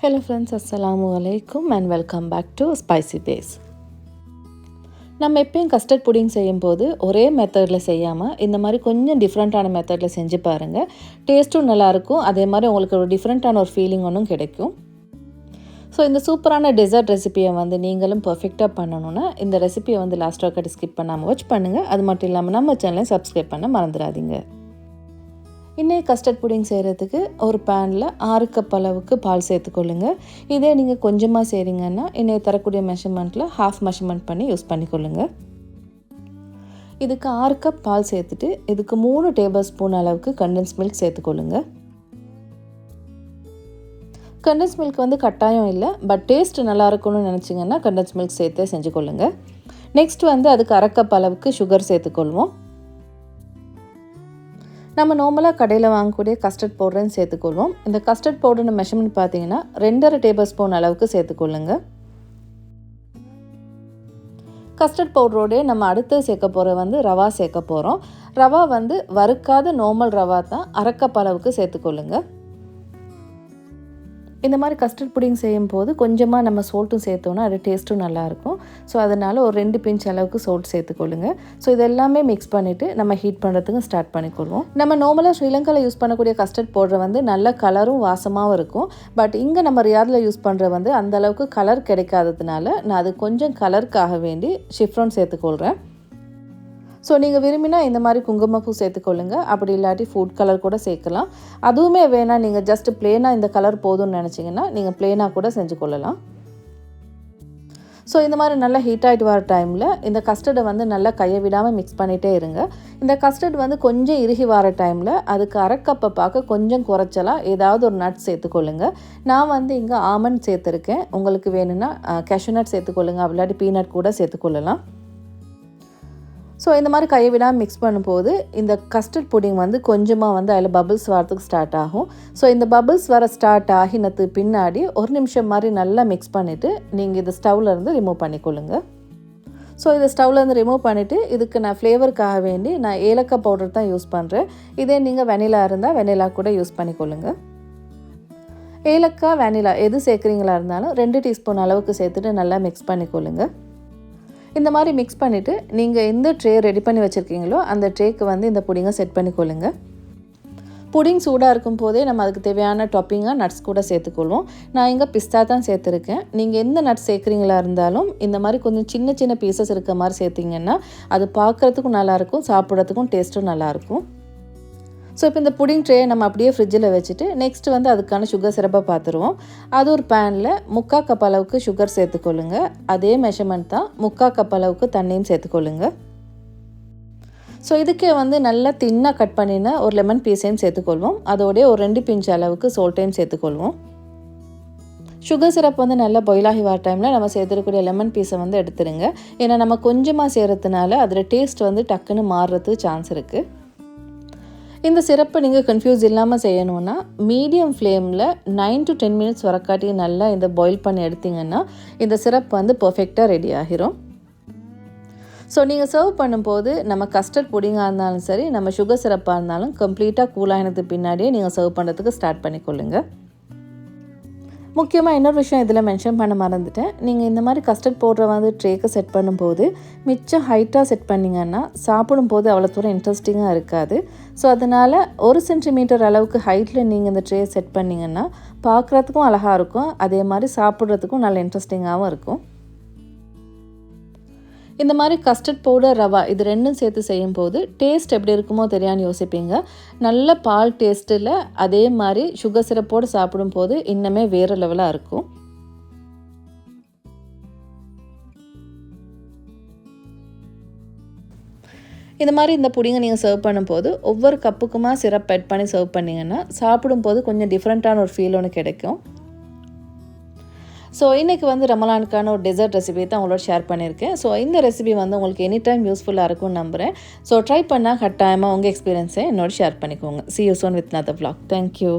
Hello friends அஸ்ஸலாமு அலைக்கும் and welcome back to spicy base நம்ம எப்பயும் கஸ்டர்ட் புடிங் செய்யும்போது ஒரே மெத்தடில் செய்யாமல் இந்த மாதிரி கொஞ்சம் டிஃப்ரெண்ட்டான மெத்தடில் செஞ்சு பாருங்கள் டேஸ்ட்டும் நல்லாயிருக்கும் அதே மாதிரி உங்களுக்கு ஒரு டிஃப்ரெண்ட்டான ஒரு ஃபீலிங் ஒன்றும் கிடைக்கும். ஸோ இந்த சூப்பரான டெசர்ட் ரெசிபியை வந்து நீங்களும் பர்ஃபெக்டாக பண்ணணுன்னா இந்த ரெசிபியை வந்து லாஸ்ட் ஒர்க்கட் ஸ்கிப் பண்ணாமல் வாட்ச் பண்ணுங்கள் அது மட்டும் இல்லாமல் நம்ம சேனலை சப்ஸ்கிரைப் பண்ண மறந்துடாதீங்க. இன்னைக்கு கஸ்டர்ட் புடிங் செய்கிறதுக்கு ஒரு பேனில் ஆறு கப் அளவுக்கு பால் சேர்த்துக்கொள்ளுங்க. இதே நீங்கள் கொஞ்சமாக செய்கிறீங்கன்னா இன்னைக்கு தரக்கூடிய மெஷர்மெண்ட்டில் ஹாஃப் மெஷர்மெண்ட் பண்ணி யூஸ் பண்ணிக்கொள்ளுங்க. இதுக்கு ஆறு கப் பால் சேர்த்துட்டு இதுக்கு மூணு டேபிள் ஸ்பூன் அளவுக்கு கண்டென்ஸ் மில்க் சேர்த்துக்கொள்ளுங்க. கண்டென்ஸ் மில்க் வந்து கட்டாயம் இல்லை பட் டேஸ்ட் நல்லா இருக்கணும்னு நினச்சிங்கன்னா கண்டென்ஸ் மில்க் சேர்த்தே செஞ்சு கொள்ளுங்கள் நெக்ஸ்ட் வந்து அதுக்கு அரை கப் அளவுக்கு சுகர் சேர்த்துக்கொள்வோம். நம்ம நார்மலாக கடையில் வாங்கக்கூடிய கஸ்டர்ட் பவுடர்னு சேர்த்துக்கொள்வோம். இந்த கஸ்டர்ட் பவுடர்னு மெஷர்மெண்ட் பார்த்தீங்கன்னா ரெண்டரை டேபிள் ஸ்பூன் அளவுக்கு சேர்த்துக்கொள்ளுங்க. கஸ்டர்ட் பவுடரோடய நம்ம அடுத்து சேர்க்க போகிற வந்து ரவா சேர்க்க போகிறோம் ரவா வந்து வறுக்காத நார்மல் ரவா தான் அரைக்கப் அளவுக்கு சேர்த்துக்கொள்ளுங்கள் இந்த மாதிரி கஸ்டர்ட் புடிங் செய்யும் போது கொஞ்சமாக நம்ம சோல்ட்டும் சேர்த்தோன்னா அது டேஸ்ட்டும் நல்லாயிருக்கும். ஸோ அதனால் ஒரு ரெண்டு பிஞ்ச் அளவுக்கு சோல்ட் சேர்த்துக்கொள்ளுங்க. ஸோ இது எல்லாமே மிக்ஸ் பண்ணிவிட்டு நம்ம ஹீட் பண்ணுறதுக்கு ஸ்டார்ட் பண்ணிக்கொள்வோம். நம்ம நார்மலாக ஸ்ரீலங்காவில் யூஸ் பண்ணக்கூடிய கஸ்டர்ட் பவுடர் வந்து நல்ல கலரும் வாசமாகவும் இருக்கும். பட் இங்கே நம்ம ரியாதில் யூஸ் பண்ணுற வந்து அந்த அளவுக்கு கலர் கிடைக்காததுனால நான் அது கொஞ்சம் கலருக்காக வேண்டி ஷிஃப்ரோன் சேர்த்துக்கொள்கிறேன் ஸோ நீங்கள் விரும்பினா இந்த மாதிரி குங்குமப்பூ சேர்த்துக்கொள்ளுங்க. அப்படி இல்லாட்டி ஃபுட் கலர் கூட சேர்க்கலாம். அதுவுமே வேணால் நீங்கள் ஜஸ்ட் பிளேனாக இந்த கலர் போதும்னு நினச்சிங்கன்னா நீங்கள் பிளேனாக கூட செஞ்சு கொள்ளலாம். ஸோ இந்த மாதிரி நல்லா ஹீட் ஆகிட்டு வர டைமில் இந்த கஸ்டர்டை வந்து நல்லா கையை விடாமல் மிக்ஸ் பண்ணிகிட்டே இருங்க. இந்த கஸ்டர்ட் வந்து கொஞ்சம் இறுகி வர டைமில் அதுக்கு அரைக்கப்பை பார்க்க கொஞ்சம் குறைச்சலாம் ஏதாவது ஒரு நட் சேர்த்துக்கொள்ளுங்க. நான் வந்து இங்கே ஆமண்ட் சேர்த்துருக்கேன். உங்களுக்கு வேணும்னா கேஷ்யூ நட் சேர்த்துக்கொள்ளுங்க. அப்படி இல்லாட்டி பீனட் கூட சேர்த்துக்கொள்ளலாம். ஸோ இந்த மாதிரி கையை விடாமல் மிக்ஸ் பண்ணும்போது இந்த கஸ்டர்ட் புடிங் வந்து கொஞ்சமாக வந்து அதில் பபிள்ஸ் வரதுக்கு ஸ்டார்ட் ஆகும். ஸோ இந்த பபிள்ஸ் வர ஸ்டார்ட் ஆகினது பின்னாடி ஒரு நிமிஷம் மாதிரி நல்லா மிக்ஸ் பண்ணிவிட்டு நீங்கள் இது ஸ்டவ்லேருந்து ரிமூவ் பண்ணிக்கொள்ளுங்க. ஸோ இதை ஸ்டவ்லேருந்து ரிமூவ் பண்ணிவிட்டு இதுக்கு நான் ஃப்ளேவருக்காக வேண்டி நான் ஏலக்காய் பவுடர் தான் யூஸ் பண்ணுறேன் இதே நீங்கள் வெனிலா இருந்தால் வெனிலா கூட யூஸ் பண்ணிக்கொள்ளுங்க. ஏலக்காய் வெனிலா எது சேர்க்குறீங்களா இருந்தாலும் ரெண்டு டீஸ்பூன் அளவுக்கு சேர்த்துட்டு நல்லா மிக்ஸ் பண்ணிக்கொள்ளுங்கள் இந்த மாதிரி மிக்ஸ் பண்ணிவிட்டு நீங்கள் எந்த ட்ரே ரெடி பண்ணி வச்சுருக்கீங்களோ அந்த ட்ரேக்கு வந்து இந்த புடிங்கை செட் பண்ணிக்கொள்ளுங்க புடிங் சூடாக இருக்கும் போதே நம்ம அதுக்கு தேவையான டாப்பிங்காக நட்ஸ் கூட சேர்த்துக்கொள்வோம். நான் இங்கே பிஸ்தா தான் சேர்த்துருக்கேன். நீங்கள் எந்த நட்ஸ் சேர்க்குறீங்களா இருந்தாலும் இந்த மாதிரி கொஞ்சம் சின்ன சின்ன பீசஸ் இருக்க மாதிரி சேர்த்திங்கன்னா அது பார்க்குறதுக்கும் நல்லாயிருக்கும் சாப்பிட்றதுக்கும் டேஸ்ட்டும் நல்லாயிருக்கும் ஸோ இப்போ இந்த புடிங் ட்ரே நம்ம அப்படியே ஃப்ரிட்ஜில் வச்சுட்டு நெக்ஸ்ட் வந்து அதுக்கான சுகர் சிறப்பாக பார்த்துருவோம் அது ஒரு பேனில் முக்கா கப் அளவுக்கு சுகர் சேர்த்துக்கொள்ளுங்க. அதே மெஷர்மெண்ட் தான் முக்கா கப் அளவுக்கு தண்ணியும் சேர்த்துக்கொள்ளுங்க. ஸோ இதுக்கே வந்து நல்லா தின்னாக கட் பண்ணின ஒரு லெமன் பீஸையும் சேர்த்துக்கொள்வோம். அதோடைய ஒரு ரெண்டு பிஞ்ச் அளவுக்கு சோல்ட்டையும் சேர்த்துக்கொள்வோம். சுகர் சிரப் வந்து நல்லா பாயில் வர டைமில் நம்ம சேர்த்துருக்கூடிய லெமன் பீஸை வந்து எடுத்துருங்க. ஏன்னா நம்ம கொஞ்சமாக சேர்கிறதுனால அதில் டேஸ்ட் வந்து டக்குன்னு மாறுறதுக்கு சான்ஸ் இருக்குது இந்த சிறப்பை நீங்கள் கன்ஃபியூஸ் இல்லாமல் செய்யணுன்னா மீடியம் ஃப்ளேமில் நைன் டு டென் மினிட்ஸ் வரக்காட்டி நல்லா இந்த பாயில் பண்ணி எடுத்திங்கன்னா இந்த சிறப்பு வந்து பர்ஃபெக்டாக ரெடி ஆகிரும். ஸோ நீங்கள் சர்வ் பண்ணும்போது நம்ம கஸ்டர்ட் புடிங்காக இருந்தாலும் சரி நம்ம சுகர் சிரப்பாக இருந்தாலும் கம்ப்ளீட்டாக கூலாகினதுக்கு பின்னாடியே நீங்கள் சர்வ் பண்ணுறதுக்கு ஸ்டார்ட் பண்ணிக்கொள்ளுங்கள் முக்கியமாக இன்னொரு விஷயம் இதில் மென்ஷன் பண்ண மறந்துட்டேன். நீங்கள் இந்த மாதிரி கஸ்டர்ட் போடுற வந்து ட்ரேக்கு செட் பண்ணும்போது மிச்சம் ஹைட்டாக செட் பண்ணிங்கன்னா சாப்பிடும்போது அவ்வளோ தூரம் இன்ட்ரெஸ்டிங்காக இருக்காது. ஸோ அதனால் ஒரு சென்டிமீட்டர் அளவுக்கு ஹைட்டில் நீங்கள் இந்த ட்ரே செட் பண்ணிங்கன்னா பார்க்குறதுக்கும் அழகாக இருக்கும். அதே மாதிரி சாப்பிட்றதுக்கும் நல்ல இன்ட்ரெஸ்டிங்காகவும் இருக்கும். இந்த மாதிரி கஸ்டர்ட் பவுடர் ரவா இது ரெண்டும் சேர்த்து செய்யும்போது டேஸ்ட் எப்படி இருக்குமோ தெரியான்னு யோசிப்பீங்க. நல்ல பால் டேஸ்ட்டில் அதே மாதிரி சுகர் சிரப்போடு சாப்பிடும்போது இன்னுமே வேறு லெவலாக இருக்கும். இந்த மாதிரி இந்த புடிங்கை நீங்கள் சர்வ் பண்ணும்போது ஒவ்வொரு கப்புக்குமா சிரப் ஆட் பண்ணி சர்வ் பண்ணிங்கன்னா சாப்பிடும்போது கொஞ்சம் டிஃப்ரெண்ட்டான ஒரு ஃபீல் ஒன்று கிடைக்கும். ஸோ இன்றைக்கி வந்து ரமலானுக்கான ஒரு டெசர்ட் ரெசிபி தான் உங்களோட ஷேர் பண்ணியிருக்கேன். ஸோ இந்த ரெசிபி வந்து உங்களுக்கு எனி டைம் யூஸ்ஃபுல்லாக இருக்கும்னு நம்புகிறேன் ஸோ ட்ரை பண்ணால் கட்டாயமாக உங்கள் எக்ஸ்பீரியன்ஸை என்னோட ஷேர் பண்ணிக்கோங்க. See you soon with another vlog. Thank you